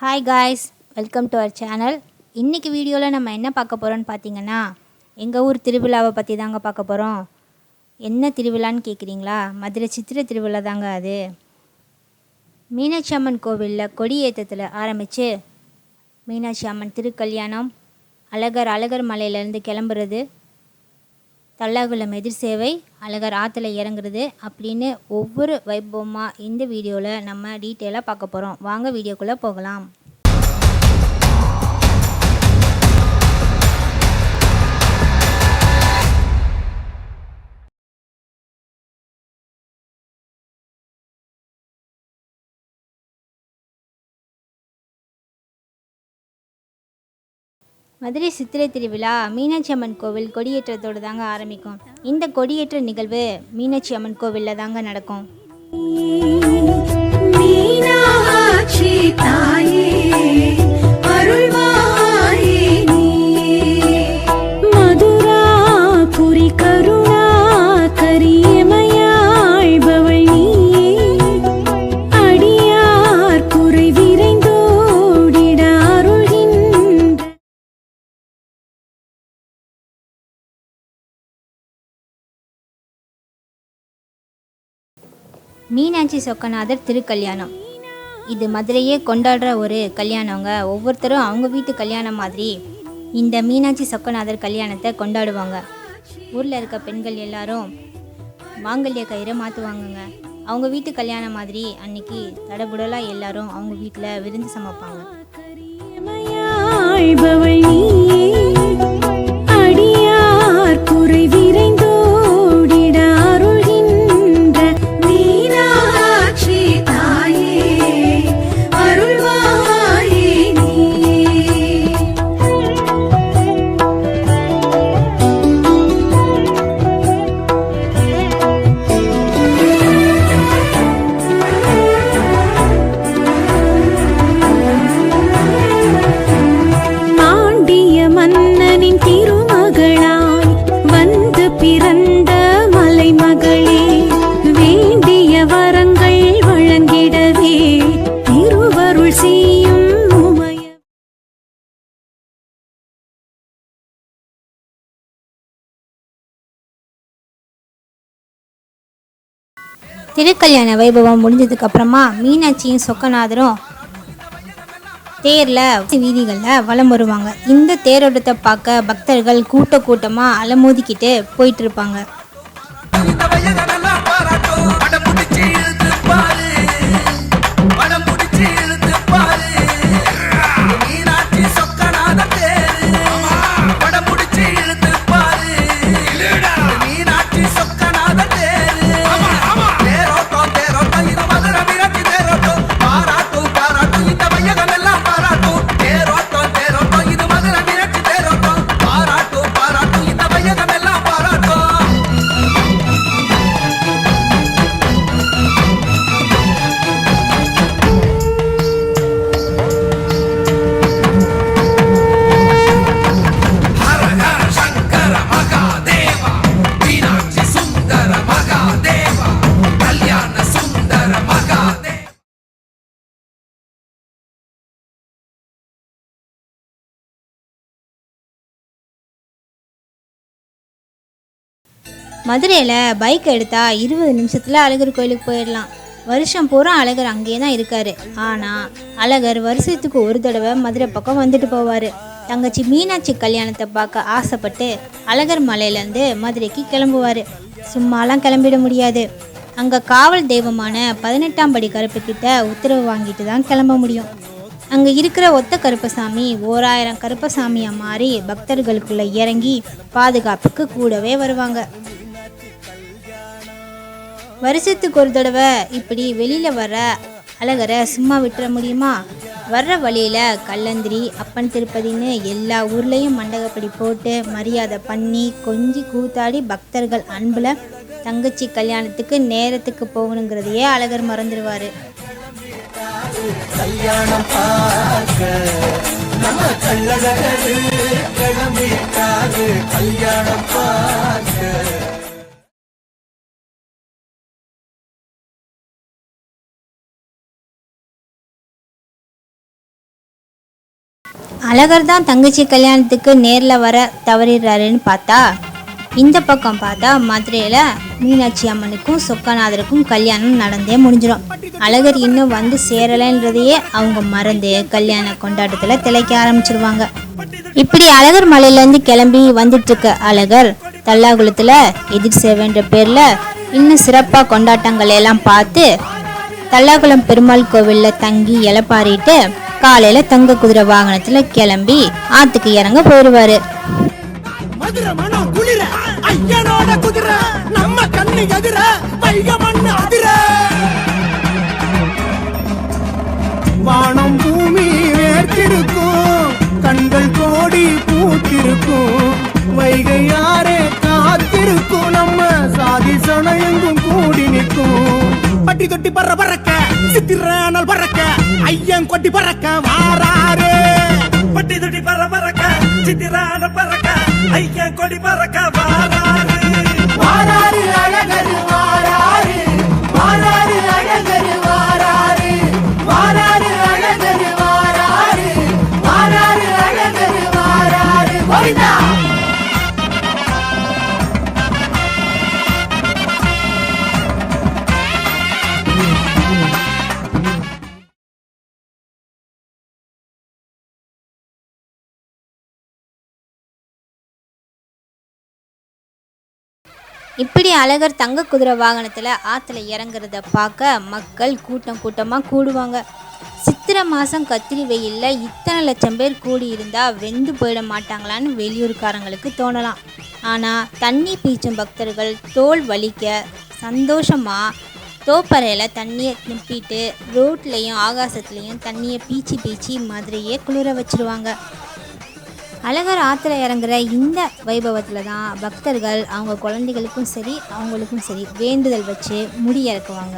Hi guys welcome to our channel இன்றைக்கி வீடியோவில் நம்ம என்ன பார்க்க போகிறோம்னு பார்த்தீங்கன்னா எங்கள் ஊர் திருவிழாவை பற்றி தாங்க பார்க்க போகிறோம் என்ன திருவிழான்னு கேட்குறீங்களா மதுரை சித்திரை திருவிழா தாங்க அது. மீனாட்சி அம்மன் கோவிலில் கொடியேற்றத்தில் ஆரம்பித்து மீனாட்சி அம்மன் திருக்கல்யாணம் அழகர் அழகர் மலையிலேருந்து கிளம்புறது தல்லாகுளம் எதிர் சேவை அழகர் ஆற்றுல இறங்குறது அப்படின்னு ஒவ்வொரு வைபவமாக இந்த வீடியோவில் நம்ம டீட்டெயிலாக பார்க்க போகிறோம் வாங்க வீடியோக்குள்ளே போகலாம். மதுரை சித்திரை திருவிழா மீனாட்சி அம்மன் கோவில் கொடியேற்றத்தோடு தாங்க ஆரம்பிக்கும். இந்த கொடியேற்ற நிகழ்வு மீனாட்சி அம்மன் கோவிலில் தாங்க நடக்கும். மீனாட்சி தாயே. மீனாட்சி சொக்கநாதர் திருக்கல்யாணம். இது மதுரையே கொண்டாடுற ஒரு கல்யாணங்க. ஒவ்வொருத்தரும் அவங்க வீட்டு கல்யாணம் மாதிரி இந்த மீனாட்சி சொக்கநாதர் கல்யாணத்தை கொண்டாடுவாங்க. ஊரில் இருக்க பெண்கள் எல்லாரும் மாங்கல்ய கயிறை மாற்றுவாங்கங்க அவங்க வீட்டு கல்யாணம் மாதிரி அன்னைக்கு தடபுடலாக எல்லாரும் அவங்க வீட்டில் விருந்து சமைப்பாங்க. திருக்கல்யாண வைபவம் முடிஞ்சதுக்கு அப்புறமா மீனாட்சியும் சொக்கநாதரும் தேரில் வீதிகளில் வலம் வருவாங்க. இந்த தேரோட்டத்தை பார்க்க பக்தர்கள் கூட்ட கூட்டமாக அலமோதிக்கிட்டு போயிட்டு இருப்பாங்க. மதுரையில் பைக் எடுத்தால் இருபது நிமிஷத்தில் அழகர் கோயிலுக்கு போயிடலாம் வருஷம் பூரா அழகர் அங்கேயே தான் இருக்காரு. ஆனால் அழகர் வருஷத்துக்கு ஒரு தடவை மதுரை பக்கம் வந்துட்டு போவார். தங்கச்சி மீனாட்சி கல்யாணத்தை பார்க்க ஆசைப்பட்டு அழகர் மலையிலேருந்து மதுரைக்கு கிளம்புவார். சும்மாலாம் கிளம்பிட முடியாது. அங்கே காவல் தெய்வமான பதினெட்டாம் படி கருப்பு கிட்ட உத்தரவு வாங்கிட்டு தான் கிளம்ப முடியும். அங்கே இருக்கிற ஒத்த கருப்பசாமி ஓராயிரம் கருப்பசாமியாக மாறி பக்தர்களுக்குள்ளே இறங்கி பாதுகாப்புக்கு கூடவே வருவாங்க. வருஷத்துக்கு ஒரு தடவை இப்படி வெளியில் வர அழகரை சும்மா விட்டுற முடியுமா? வர்ற வழியில் கல்லந்திரி அப்பன் திருப்பதின்னு எல்லா ஊர்லேயும் மண்டகப்படி போட்டு மரியாதை பண்ணி கொஞ்சி கூத்தாடி பக்தர்கள் அன்பில் தங்கச்சி கல்யாணத்துக்கு நேரத்துக்கு போகணுங்கிறதையே அழகர் மறந்துடுவார் கல்யாணம் பார்க்க அழகர் தான் தங்கச்சி கல்யாணத்துக்கு நேரில் வர தவறிடுறாருன்னு பார்த்தா இந்த பக்கம் பார்த்தா மதுரையில் மீனாட்சி அம்மனுக்கும் சொக்கநாதருக்கும் கல்யாணம் நடந்தே முடிஞ்சிடும். அழகர் இன்னும் வந்து சேரலைன்றதையே அவங்க மறந்து கல்யாண கொண்டாட்டத்தில் திளைக்க ஆரம்பிச்சிருவாங்க. இப்படி அழகர் மலையிலேருந்து கிளம்பி வந்துட்டுருக்க அழகர் தல்லாகுளத்தில் எதிர் சேவைன்ற பேரில் இன்னும் சிறப்பாக கொண்டாட்டங்கள் எல்லாம் பார்த்து தல்லாகுளம் பெருமாள் கோவிலில் தங்கி இலப்பாரிட்டு காலையில தங்க குதிரை வாகனத்துல கிளம்பி ஆத்துக்கு இறங்க போயிருவாரு. வானம் பூமி வேர்த்திருக்கும் கண்கள் கோடி பூத்திருக்கும் வைகை யாரே காத்திருக்கும் நம்ம சாதி சனயங்கும் கூடி நிற்கும். பட்டி தொட்டி பற பறக்க சித்திரானால் பறக்க ஐயன் கொட்டி பறக்க வாராரு. பட்டி தொட்டி பற பறக்க சித்திரானால் பறக்க ஐயன் கொடி பறக்க வாராரு. இப்படி அழகர் தங்க குதிரை வாகனத்தில் ஆற்றுல இறங்குறத பார்க்க மக்கள் கூட்டம் கூட்டமாக கூடுவாங்க. சித்திரை மாதம் கத்திரி வெயிலில் இத்தனை லட்சம் பேர் கூடி இருந்தால் வெந்து போயிட மாட்டாங்களான்னு வெளியூர்காரங்களுக்கு தோணலாம். ஆனால் தண்ணி பீச்சும் பக்தர்கள் தோல் வலிக்க சந்தோஷமாக தோப்பறையில் தண்ணியை நிப்பிட்டு ரோட்லேயும் ஆகாசத்துலேயும் தண்ணியை பீச்சி பீச்சி மாதிரியே குளிர வச்சுருவாங்க. அழகர் ஆற்றுல இறங்குற இந்த வைபவத்தில் தான் பக்தர்கள் அவங்க குழந்தைகளுக்கும் சரி அவங்களுக்கும் சரி வேண்டுதல் வச்சு முடி இறக்குவாங்க.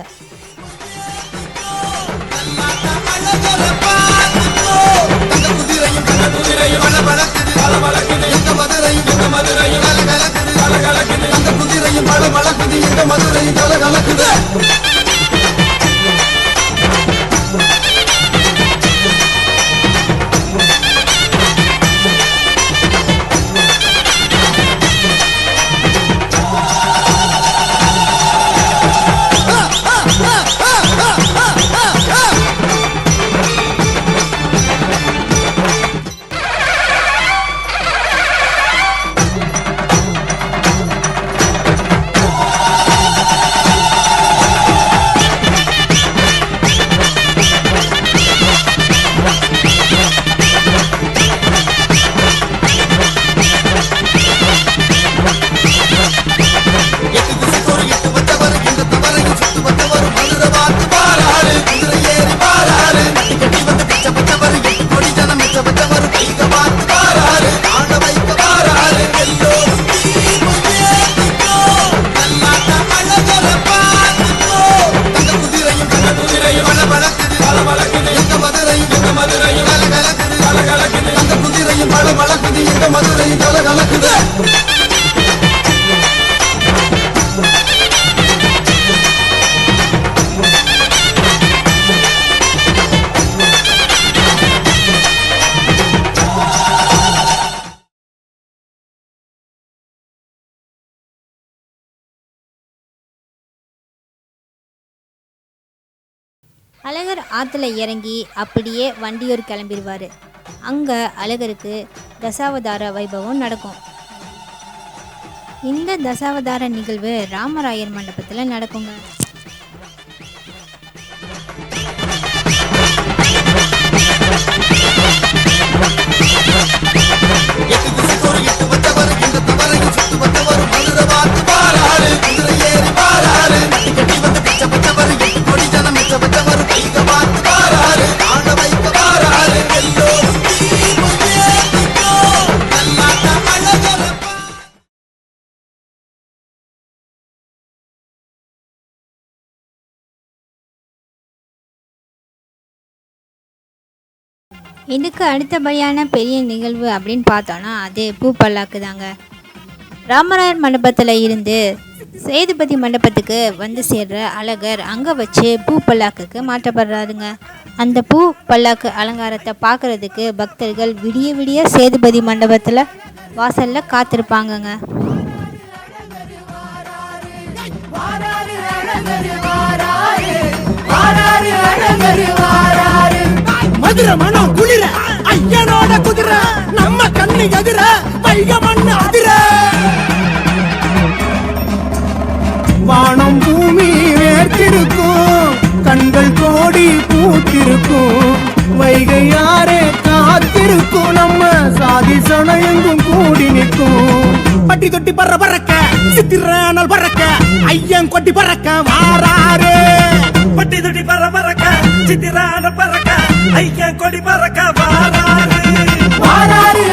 அழகர் ஆற்றுல இறங்கி அப்படியே வண்டியூர் கிளம்பிடுவார் அங்கே அழகருக்கு தசாவதார வைபவம் நடக்கும். இந்த தசாவதார நிகழ்வு ராமராயர் மண்டபத்தில் நடக்குங்க. இதுக்கு அடுத்தபடியான பெரிய நிகழ்வு அப்படின்னு பார்த்தோன்னா அது பூப்பல்லாக்கு தாங்க ராமராயர் மண்டபத்தில் இருந்து சேதுபதி மண்டபத்துக்கு வந்து சேர்ற அழகர் அங்கே வச்சு பூ பல்லாக்குக்கு மாற்றப்படுறாருங்க அந்த பூ பல்லாக்கு அலங்காரத்தை பார்க்கறதுக்கு பக்தர்கள் விடிய விடிய சேதுபதி மண்டபத்தில் வாசலில் காத்திருப்பாங்கங்க மதுரை மனம் குளிர ஐயனோட குதிரை நம்ம கண்ணு எதிர வைக மண்ணு அதிர. வானம் பூமி வேர்த்திருக்கும் கண்கள் கோடி பூத்திருக்கும் வைகை யாரே காத்திருக்கும் நம்ம சாதி சனயங்கும் கூடி நிற்கும். பட்டி தொட்டி பற பறக்க சித்திரானல் பறக்க ஐயன் கொட்டி பறக்க வாராரே. சித்திரான பறக்க ஐயா கொடி பறக்க வாராறு வாராறு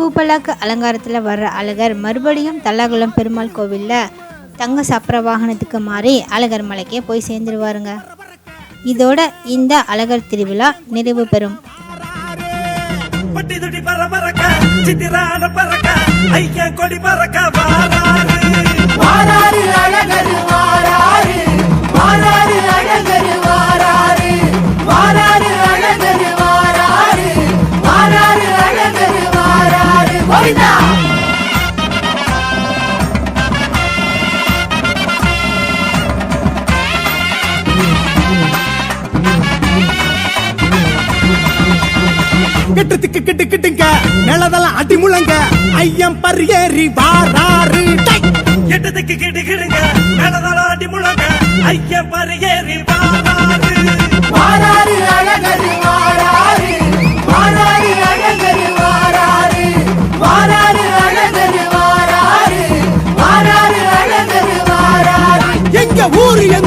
பூப்பல்லாக்கு அலங்காரத்தில் வர்ற அழகர் மறுபடியும் தல்லாகுளம் பெருமாள் கோவிலில் தங்க சப்பர வாகனத்துக்கு மாறி அழகர் மலைக்கே போய் சேர்ந்துருவாருங்க. இதோட இந்த அழகர் திருவிழா நிறைவு பெறும். அழகரு வாராரு. வாராரு அழகரு வாராரு. வாராரு கோவிந்தா கிட்டத்துக்கு கிட்டு கிட்டுங்க. நிலதெல்லாம் அடி முழங்க. ஐயம் பரியேறி வாராரு டை! எட்டத்துக்கு கிட்டு கிடுங்க மேலதாடி முழங்க. ஐயன் பரியேறி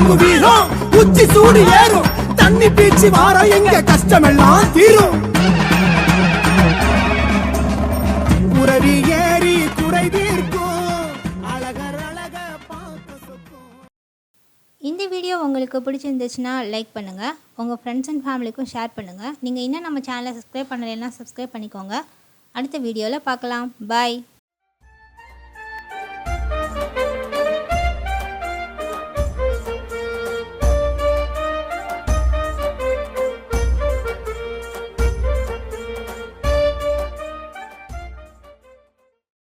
ஊரு எங்கு வீரம் உச்சி சூடு ஏறும். தண்ணி பீச்சி வார எங்க கஷ்டமெல்லாம் தீரும். ஏறி குறை தீர்க்கும். அழகர் அழக இந்த வீடியோ உங்களுக்கு பிடிச்சிருந்துச்சுன்னா லைக் பண்ணுங்கள் உங்கள் ஃப்ரெண்ட்ஸ் அண்ட் ஃபேமிலிக்கும் ஷேர் பண்ணுங்கள் நீங்கள் இன்னும் நம்ம சேனலை சப்ஸ்கிரைப் பண்ணலைன்னா சப்ஸ்கிரைப் பண்ணிக்கோங்க. அடுத்த வீடியோவில் பார்க்கலாம். பாய்